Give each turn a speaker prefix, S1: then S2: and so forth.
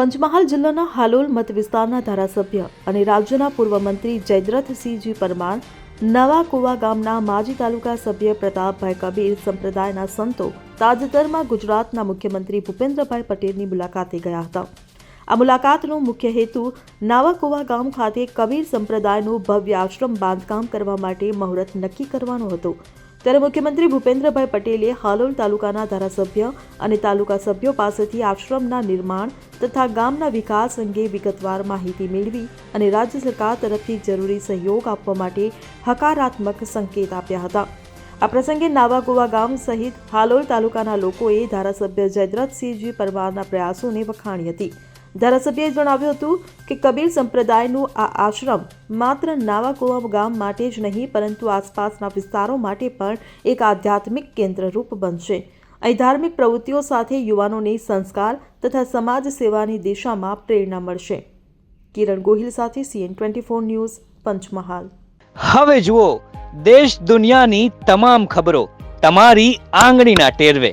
S1: પંચમહાલ જિલ્લાના હાલોલ મત વિસ્તારના ધારાસભ્ય અને રાજ્યના પૂર્વ મંત્રી જયદ્રથસિંહજી પરમાર, નવા કુવા ગામના માજી તાલુકા સભ્ય પ્રતાપભાઈ કબીર સંપ્રદાયના સંતો તાજેતરમાં ગુજરાતના મુખ્યમંત્રી ભૂપેન્દ્રભાઈ પટેલની મુલાકાતે ગયા હતા. આ મુલાકાતનો મુખ્ય હેતુ નાવાકુવા ગામ ખાતે કબીર સંપ્રદાયનું ભવ્ય આશ્રમ બાંધકામ કરવા માટે મુહૂર્ત નક્કી કરવાનો હતો. ત્યારે મુખ્યમંત્રી ભૂપેન્દ્રભાઈ પટેલે હાલોલ તાલુકાના ધારાસભ્ય અને તાલુકા સભ્યો પાસેથી આશ્રમના નિર્માણ તથા ગામના વિકાસ અંગે વિગતવાર માહિતી મેળવી અને રાજ્ય સરકાર તરફથી જરૂરી સહયોગ આપવા માટે હકારાત્મક સંકેત આપ્યા હતા. આ પ્રસંગે નાવાગોવા ગામ સહિત હાલોલ તાલુકાના લોકોએ ધારાસભ્ય જયદ્રથસિંહજી પરમારના પ્રયાસોને વખાણી હતી. ધારાસભ્યએ જણાવ્યું હતું કે કબીર સંપ્રદાયનું આ આશ્રમ માત્ર નાવાકુવા ગામ માટે જ નહીં, પરંતુ આસપાસના વિસ્તારો માટે પણ એક આધ્યાત્મિક કેન્દ્રરૂપ બનશે. અહીં ધાર્મિક પ્રવૃત્તિઓ સાથે યુવાનોને સંસ્કાર તથા સમાજ સેવાની દિશામાં પ્રેરણા મળશે. કિરણ ગોહિલ સાથે CN twenty four news, Panchmahal.
S2: હવે જુઓ, દેશ દુનિયાની તમામ ખબરો તમારી આંગળીના ટેરવે.